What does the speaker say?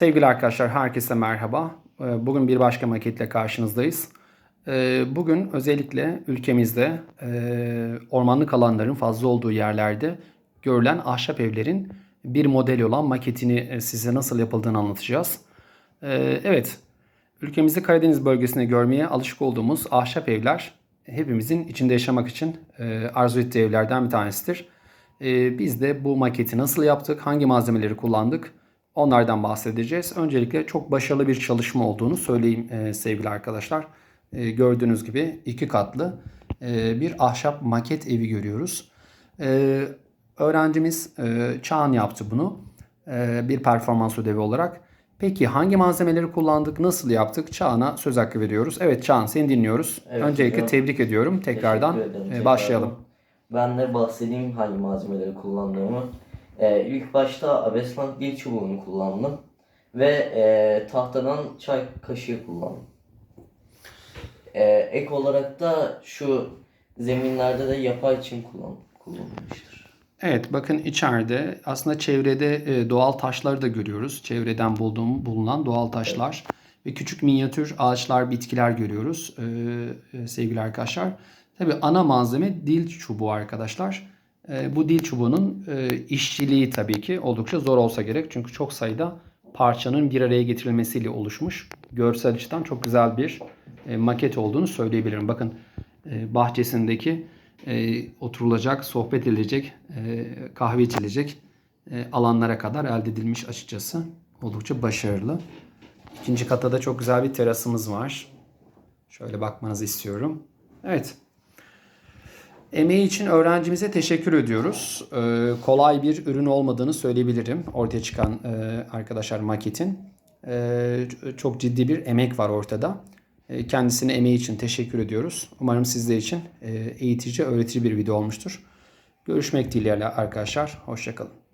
Sevgili arkadaşlar, herkese merhaba. Ee, Bugün bir başka maketle karşınızdayız. Ee, Bugün özellikle ülkemizde e, ormanlık alanların fazla olduğu yerlerde görülen ahşap evlerin bir modeli olan maketini e, size nasıl yapıldığını anlatacağız. Ee, Evet, ülkemizde Karadeniz bölgesinde görmeye alışık olduğumuz ahşap evler hepimizin içinde yaşamak için e, arzu ettiği evlerden bir tanesidir. Biz de bu maketi nasıl yaptık, hangi malzemeleri kullandık onlardan bahsedeceğiz. Öncelikle çok başarılı bir çalışma olduğunu söyleyeyim e, sevgili arkadaşlar. E, Gördüğünüz gibi iki katlı e, bir ahşap maket evi görüyoruz. E, Öğrencimiz e, Çağan yaptı bunu e, bir performans ödevi olarak. Peki hangi malzemeleri kullandık, nasıl yaptık? Çağan'a söz hakkı veriyoruz. Evet Çağan seni dinliyoruz. Evet, Öncelikle hocam. tebrik ediyorum. Tekrardan Teşekkür ederim tekrardan. başlayalım. Ben de bahsedeyim hangi malzemeleri kullandığımı. Ee, ilk başta Abesland dil çubuğunu kullandım. Ve e, tahtadan çay kaşığı kullandım. Ee, ek olarak da şu zeminlerde de yapay çim kullan kullanılmıştır. Evet bakın içeride aslında çevrede e, doğal taşları da görüyoruz. Çevreden bulduğum bulunan doğal taşlar ve küçük minyatür ağaçlar, bitkiler görüyoruz e, e, sevgili arkadaşlar. Tabii ana malzeme dil çubuğu arkadaşlar. E, bu dil çubuğunun e, işçiliği tabii ki oldukça zor olsa gerek. Çünkü çok sayıda parçanın bir araya getirilmesiyle oluşmuş. Görsel açıdan çok güzel bir e, maket olduğunu söyleyebilirim. Bakın bahçesindeki oturulacak, sohbet edilecek, kahve içilecek alanlara kadar elde edilmiş açıkçası. Oldukça başarılı. İkinci kata da çok güzel bir terasımız var. Şöyle bakmanızı istiyorum. Evet. Emeği için öğrencimize teşekkür ediyoruz. Ee, kolay bir ürün olmadığını söyleyebilirim. Ortaya çıkan e, arkadaşlar maketin. Ee, çok ciddi bir emek var ortada. Ee, kendisine emeği için teşekkür ediyoruz. Umarım sizler için e, eğitici, öğretici bir video olmuştur. Görüşmek dileğiyle arkadaşlar. Hoşçakalın.